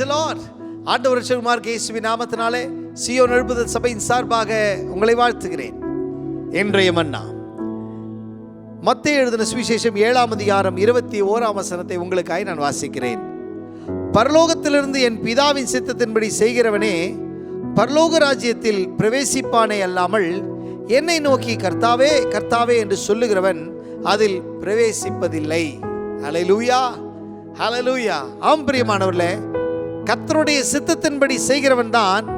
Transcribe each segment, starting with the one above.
Price Lord ஆண்டவர் நாமத்தினாலே Zion எழுப்புதல் சபையின் சார்பாக உங்களை வாழ்த்துகிறேன். இன்றைய மன்னா. மத்திய எழுதின சுவிசேஷம் ஏழாம் அதிகாரம் இருபத்தி ஓராம் வசனத்தை உங்களுக்காய் நான் வாசிக்கிறேன். பரலோகத்திலிருந்து என் பிதாவின் சித்தத்தின்படி செய்கிறவனே பரலோக ராஜ்யத்தில் பிரவேசிப்பானே அல்லாமல் என்னை நோக்கி கர்த்தாவே கர்த்தாவே என்று சொல்லுகிறவன் அதில் பிரவேசிப்பதில்லை. அலை லூயா ஹலலூயா ஆம் பிரியமானவர்களே கர்த்தருடைய சித்தத்தின்படி செய்கிறவன் தான்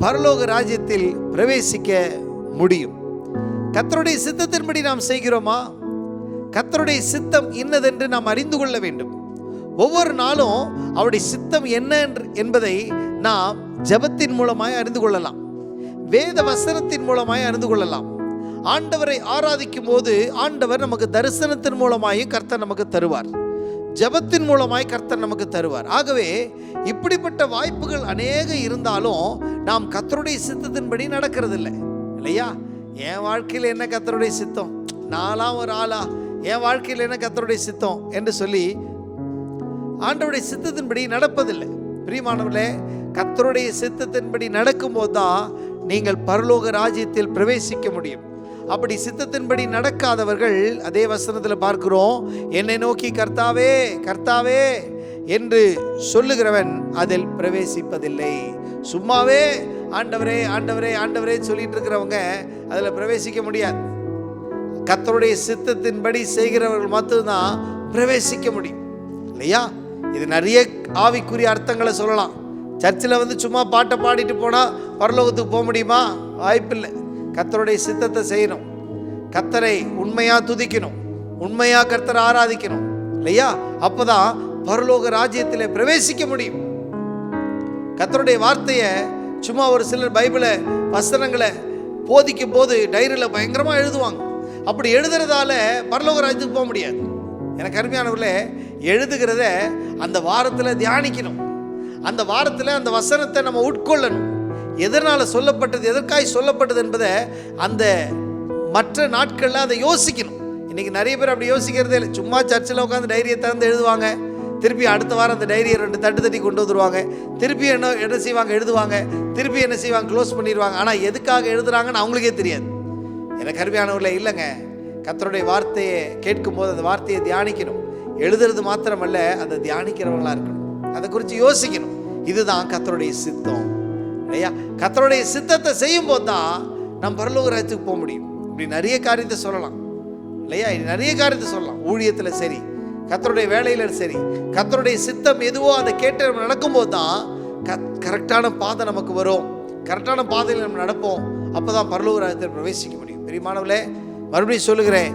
பரலோக ராஜ்யத்தில் பிரவேசிக்க முடியும். கர்த்தருடைய சித்தத்தின்படி நாம் செய்கிறோமா? கர்த்தருடைய சித்தம் இன்னதென்று நாம் அறிந்து கொள்ள வேண்டும். ஒவ்வொரு நாளும் அவருடைய சித்தம் என்ன என்பதை நாம் ஜெபத்தின் மூலமாய் அறிந்து கொள்ளலாம். வேத வசனத்தின் மூலமாய் அறிந்து கொள்ளலாம். ஆண்டவரை ஆராதிக்கும் போது ஆண்டவர் நமக்கு தரிசனத்தின் மூலமாயும் கர்த்தர் நமக்கு தருவார். ஜெபத்தின் மூலமாய் கர்த்தர் நமக்கு தருவார். ஆகவே இப்படிப்பட்ட வாய்ப்புகள் அநேக இருந்தாலும் நாம் கத்தருடைய சித்தத்தின்படி நடக்கிறதில்லை. இல்லையா? என் வாழ்க்கையில் என்ன கத்தருடைய சித்தம்? நாலாம் ஒரு ஆளா? என் வாழ்க்கையில் என்ன கத்தருடைய சித்தம்? என்று சொல்லி ஆண்டவருடைய சித்தத்தின்படி நடப்பதில்லை. பிரியமானவர்களே கத்தருடைய சித்தத்தின்படி நடக்கும்போது தான் நீங்கள் பரலோக ராஜ்யத்தில் பிரவேசிக்க முடியும். அப்படி சித்தத்தின்படி நடக்காதவர்கள் அதே வசனத்தில் பார்க்கிறோம் என்னை நோக்கி கர்த்தாவே கர்த்தாவே என்று சொல்லுகிறவன் அதில் பிரவேசிப்பதில்லை. சும்மாவே ஆண்டவரே ஆண்டவரே ஆண்டவரே சொல்லிட்டு இருக்கிறவங்க அதில் பிரவேசிக்க முடியாது. கத்தருடைய சித்தத்தின்படி செய்கிறவர்கள் மட்டும்தான் பிரவேசிக்க முடியும். இல்லையா? இது நிறைய ஆவிக்குரிய அர்த்தங்களை சொல்லலாம். சர்ச்சில் வந்து சும்மா பாட்டை பாடிட்டு போனால் பரலோகத்துக்கு போக முடியுமா? வாய்ப்பில்லை. கத்தருடைய சித்தத்தை செய்யணும். கத்தரை உண்மையாக துதிக்கணும். உண்மையாக கர்த்தரை ஆராதிக்கணும். இல்லையா? அப்போதான் பரலோக ராஜ்யத்தில் பிரவேசிக்க முடியும். கத்தருடைய வார்த்தையை சும்மா ஒரு சிலர் பைபிளை வசனங்களை போதிக்கும் போது டைரியில் பயங்கரமாக எழுதுவாங்க. அப்படி எழுதுறதால பரலோக ராஜ்யத்துக்கு போக முடியாது. எனக்கு அருமையானவர்களே எழுதுகிறத அந்த வாரத்தில் தியானிக்கணும். அந்த வாரத்தில் அந்த வசனத்தை நம்ம உட்கொள்ளணும். எதனால் சொல்லப்பட்டது எதற்காய் சொல்லப்பட்டது என்பதை அந்த மற்ற நாட்களில் அதை யோசிக்கணும். இன்றைக்கி நிறைய பேர் அப்படி யோசிக்கிறதே இல்லை. சும்மா சர்ச்சில் உட்காந்து டைரியை திறந்து எழுதுவாங்க. திருப்பி அடுத்த வாரம் அந்த டைரியை ரெண்டு தட்டு தட்டி கொண்டு வந்துருவாங்க. திருப்பி என்ன என்ன செய்வாங்க எழுதுவாங்க. திருப்பி என்ன செய்வாங்க க்ளோஸ் பண்ணிடுவாங்க ஆனால் எதுக்காக எழுதுறாங்கன்னு அவங்களுக்கே தெரியாது. எனக்கு அருமையானவர்களே இல்லைங்க. கத்தருடைய வார்த்தையை கேட்கும்போது அந்த வார்த்தையை தியானிக்கணும். எழுதுறது மாத்திரமல்ல அதை தியானிக்கிறவங்களா இருக்கணும். அதை குறித்து யோசிக்கணும். இதுதான் கத்தருடைய சித்தம். ஐயா கத்தருடைய சித்தத்தை செய்யும்போது தான் நம்ம பரலோக ராஜ்யத்துக்கு போக முடியும். இப்படி நிறைய காரியத்தை சொல்லலாம். இல்லையா? நிறைய காரியத்தை சொல்லலாம். ஊழியத்தில் சரி கத்தருடைய வேலையில் சரி கத்தருடைய சித்தம் எதுவோ அதை கேட்டு நம்ம நடக்கும்போது தான் க கரெக்டான பாதை நமக்கு வரும். கரெக்டான பாதையில் நம்ம நடப்போம். அப்போ தான் பரலோக ராஜ்யத்தில் பிரவேசிக்க முடியும். பெரியமானவர்களே மறுபடியும் சொல்லுகிறேன்.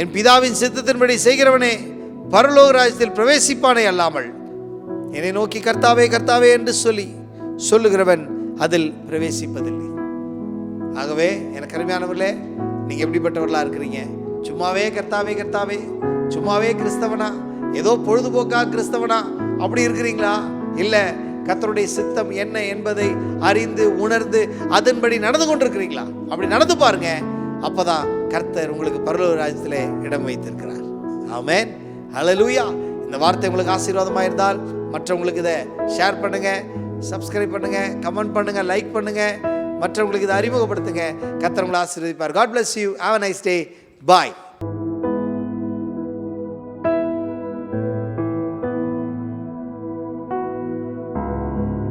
என் பிதாவின் சித்தத்தின்படி செய்கிறவனே பரலோக ராஜ்யத்தில் பிரவேசிப்பானே அல்லாமல். என்னை நோக்கி கர்த்தாவே கர்த்தாவே என்று சொல்லி சொல்லுகிறவன் அதில் பிரவேசிப்பதில்லை. ஆகவே எனக்கு அருமையானவர்களே நீங்கள் எப்படிப்பட்டவர்களாக இருக்கிறீங்க? சும்மாவே கர்த்தாவே கர்த்தாவே சும்மாவே கிறிஸ்தவனா? ஏதோ பொழுதுபோக்காக கிறிஸ்தவனா? அப்படி இருக்கிறீங்களா? இல்லை கத்தருடைய சித்தம் என்ன என்பதை அறிந்து உணர்ந்து அதன்படி நடந்து கொண்டிருக்கிறீங்களா? அப்படி நடந்து பாருங்க. அப்போதான் கர்த்தர் உங்களுக்கு பரலூர் ராஜ்யத்தில் இடம் வைத்திருக்கிறார். ஆமேன். அழலூயா இந்த வார்த்தை உங்களுக்கு ஆசீர்வாதமாக இருந்தால் மற்றவங்களுக்கு இதை ஷேர் பண்ணுங்கள் சப்ஸ்கிரைப் பண்ணுங்க கமெண்ட் பண்ணுங்க லைக் பண்ணுங்க. மற்றவங்களுக்கு இதை அறிமுகப்படுத்துங்க. கத்தவங்களை ஆசீர்வதிப்பார். God bless you have nice day bye